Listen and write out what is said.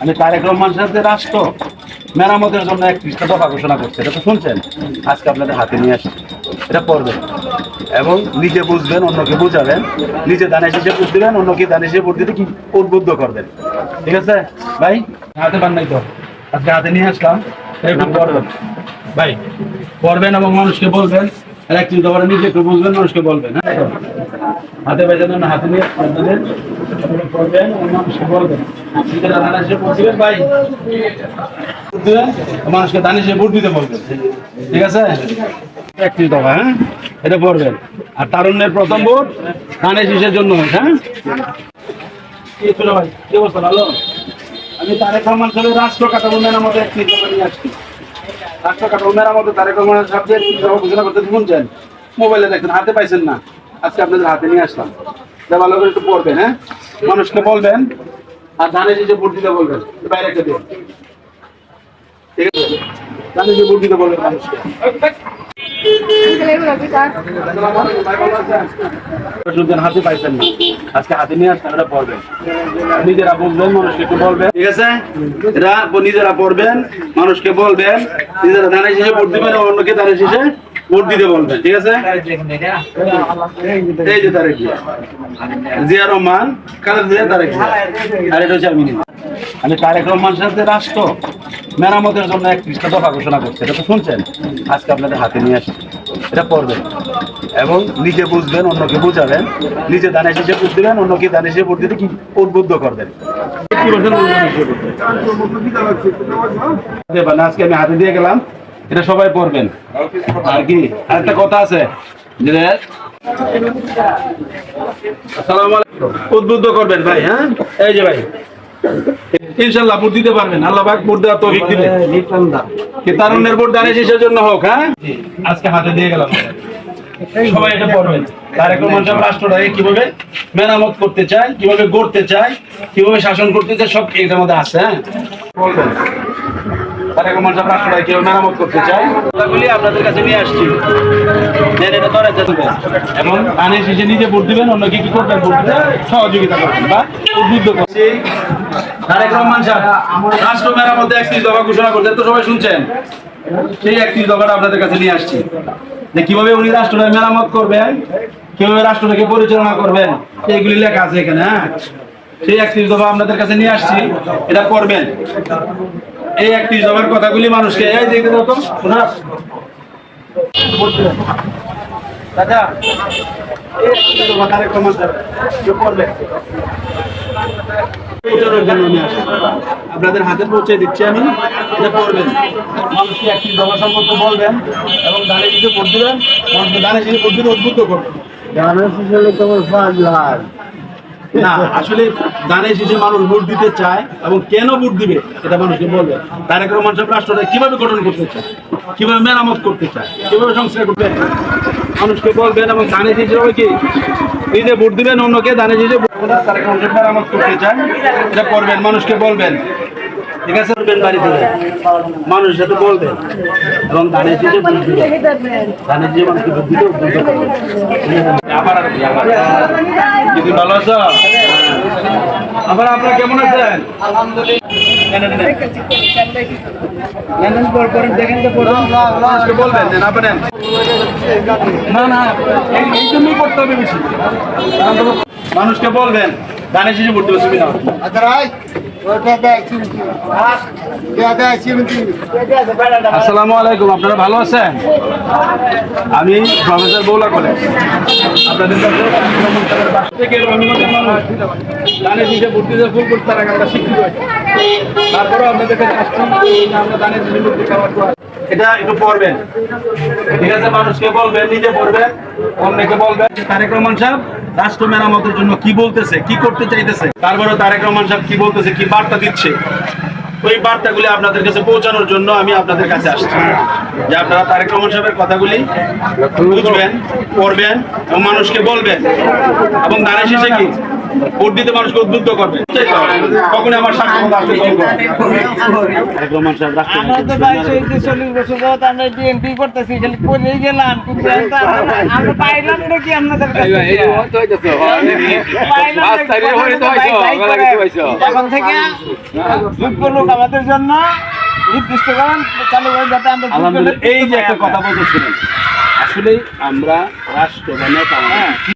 আমি তারেক রহমান সাহেবের রাষ্ট্র, মেরামতের জন্য এক পৃষ্ঠা দফা ঘোষণা করছে, এটা তো শুনছেন? আজকে আপনাদের হাতে নিয়ে আসি এটা পড়বেন। এবং নিজে বুঝবেন, অন্যকে বুঝাবেন, নিজে দানে শেষে বুঝ দিবেন অন্যকে দানে শেষে বুঝ দিতে কি উদ্বুদ্ধ করবেন। ঠিক আছে? ভাই? হাতে পান নাই তো। আজকে হাতে নিয়ে আসলাম একটু পড়বেন। ভাই, পড়বেন এবং মানুষকে বলবেন এক চিন্তা নিজে একটু বুঝবেন, মানুষকে বলবেন। হ্যাঁ হাতে বেজানো হাতে নিয়ে মানুষকে বলবেন নিজেরা দানে শেষে বুঝ দিবেন ভাই ভোট দিতে বলবেন ঠিক আছে? একত্রিশ দফা হ্যাঁ? এটা পড়বেন। আর তারুণ্যের প্রথম ভোট দানে শীষের জন্য হ্যাঁ? কি অবস্থা ভালো আমি তারেক রহমান সাহেবের রাষ্ট্র কাঠামো মেরামতে দফা নিয়ে আসছি। রাষ্ট্র কাঠামো মেরামতে তারেক রহমান সাহেব করতে শুনছেন, মোবাইলে দেখছেন হাতে পাইছেন না। আজকে আপনাদের হাতে নিয়ে আসলাম। যা ভালো করে একটু পড়বেন হ্যাঁ? মানুষকে বলবেন আর ধানে ভোট দিতে বলবেন বাইরে রেখে দিন। ঠিক আছে? জানি যে বলবেন মানুষকে। হাতে পাইছেন না। আজকে হাতে নিয়ে নিজেরা মানুষকে একটু বলবেন। ঠিক আছে? নিজেরা পড়বেন, মানুষকে বলবেন, নিজেরা ধানের শেষে ভোট দিবেন অন্যকে ধানের শেষে ভোট দিতে বলবেন ঠিক আছে? এই যে তারেক জিয়া। জিয়া রহমান কাদের জিয়া? তারেক জিয়া। আর এটা হচ্ছে আমি আমি তারেক রহমান সাহেবের রাষ্ট্র মেরামতের জন্য এক পৃষ্ঠা দফা ঘোষণা করছে এটা তো শুনছেন? আজকে আপনাদের হাতে নিয়ে আসি এটা পড়বেন। এবং নিজে বুঝবেন অন্যকে বুঝাবেন। নিজে দানে শেষে বুঝ দিবেন অন্যকে দানে শেষে ভোট দিতে কি উদ্বুদ্ধ করবেন? আজকে আমি হাতে দিয়ে গেলাম। এটা সবাই পড়বেন। আর কি? আরেকটা কথা আছে। যে উদ্বুদ্ধ করবেন ভাই হ্যাঁ? এই যে ভাই। ইনশাল্লাহ দিতে পারবেন। আল্লাহ জন্য হোক হ্যাঁ? আজকে হাতে দিয়ে গেলাম। সবাই এটা কীভাবে মেরামত করতে চায়, কীভাবে গড়তে চায়, কীভাবে শাসন করতে চায়, সব এটার মধ্যে আছে হ্যাঁ? বলবেন তারেক রহমান সাহেব রাষ্ট্রটাকে কীভাবে মেরামত করতে চায় কথাগুলি আপনাদের কাছে নিয়ে আসছি। এবং ধানে শেষে নিজে ভোট দিবেন অন্যকে কি করবেন ভোট দিতে সহযোগিতা করবেন বা উদ্বুদ্ধ করছি তারেক রহমান সাহেব রাষ্ট্র মেরামতে একত্রিশ দফা ঘোষণা করছেন তো সবাই শুনছেন? সেই একত্রিশ দফাটা আপনাদের কাছে নিয়ে আসছি। যে কীভাবে উনি রাষ্ট্রটাকে মেরামত করবেন কীভাবে রাষ্ট্রটাকে পরিচালনা করবেন এইগুলি লেখা আছে এখানে হ্যাঁ? সেই একত্রিশ দফা আপনাদের কাছে নিয়ে আসছি এটা পড়বেন। এই একটি জবের কথাগুলি মানুষকে এই দেখে দাও তো শোনা। দাদা। আপনাদের হাতে পৌঁছে দিচ্ছি আমি এটা পড়বেন মানুষকে একটি দফা সম্পর্কে বলবেন এবং দানে কিছু ভোট দিবেন। দানে কিছু ভোট উদ্বুদ্ধ করবেন। না, আসলে দানেশ শেষে মানুষ ভোট দিতে চায় এবং কেন ভোট দিবে এটা মানুষকে বলবে তারেক রহমান সাহেব রাষ্ট্রটা কীভাবে গঠন করতে চায়, কীভাবে মেরামত করতে চায়, কীভাবে সংস্কার করতে মানুষকে বলবেন এবং দানেশ শেষে হবে কি নিজে ভোট দিবেন অন্যকে দানে শেষে ভোট। তারেক রহমান সাহেব মেরামত করতে চায়, এটা করবেন, মানুষকে বলবেন ঠিক আছে করবেন বাড়িতে মানুষের সাথে বলবেন এবং দানে শেষে দানে মানুষকে উদ্বুদ্ধ আবার কিছু ভালো আছো? আবার আপনারা কেমন আছেন। মানুষকে বলবেন, দানে শেষে ভর্তি হবে সুবিধা হবে। আসসালামু আলাইকুম, আপনারা ভালো আছেন? আমি প্রফেসর বৌলা কলেজ। আপনাদের দানের করতে আপনাদের কাছে আসছি। আমরা দানের পর এটা একটু পড়বেন। ঠিক আছে, মানুষকে বলবেন, নিজে পড়বেন, অন্যকে বলবেন। তারেক রহমান সাহেব, রাষ্ট্র মেরামতের জন্য কি বলতেছে, কি করতে চাইতেছে? তারপরে তারেক রহমান সাহেব কি বলতেছে, কি বার্তা দিচ্ছে? ওই বার্তাগুলি আপনাদের কাছে পৌঁছানোর জন্য আমি আপনাদের কাছে আসছি। যে আপনারা তারেক রহমান সাহেবের কথাগুলি বুঝবেন, পড়বেন এবং মানুষকে বলবেন। এবং দানের শেষে কি? ভোট দিতে মানুষকে উদ্বুদ্ধ করবে। কখনই আমার আসতে তো ভাই চল্লিশ বছর যাবত আমরা বিএনপি করতেছি খালি করেই গেলাম কিন্তু আমরা আপনাদের থেকে? করে। এখন যোগ্য লোক আমাদের জন্য নির্দিষ্ট করেন চালু করেন যাতে আমরা এই যে একটা কথা আসলেই আমরা রাষ্ট্র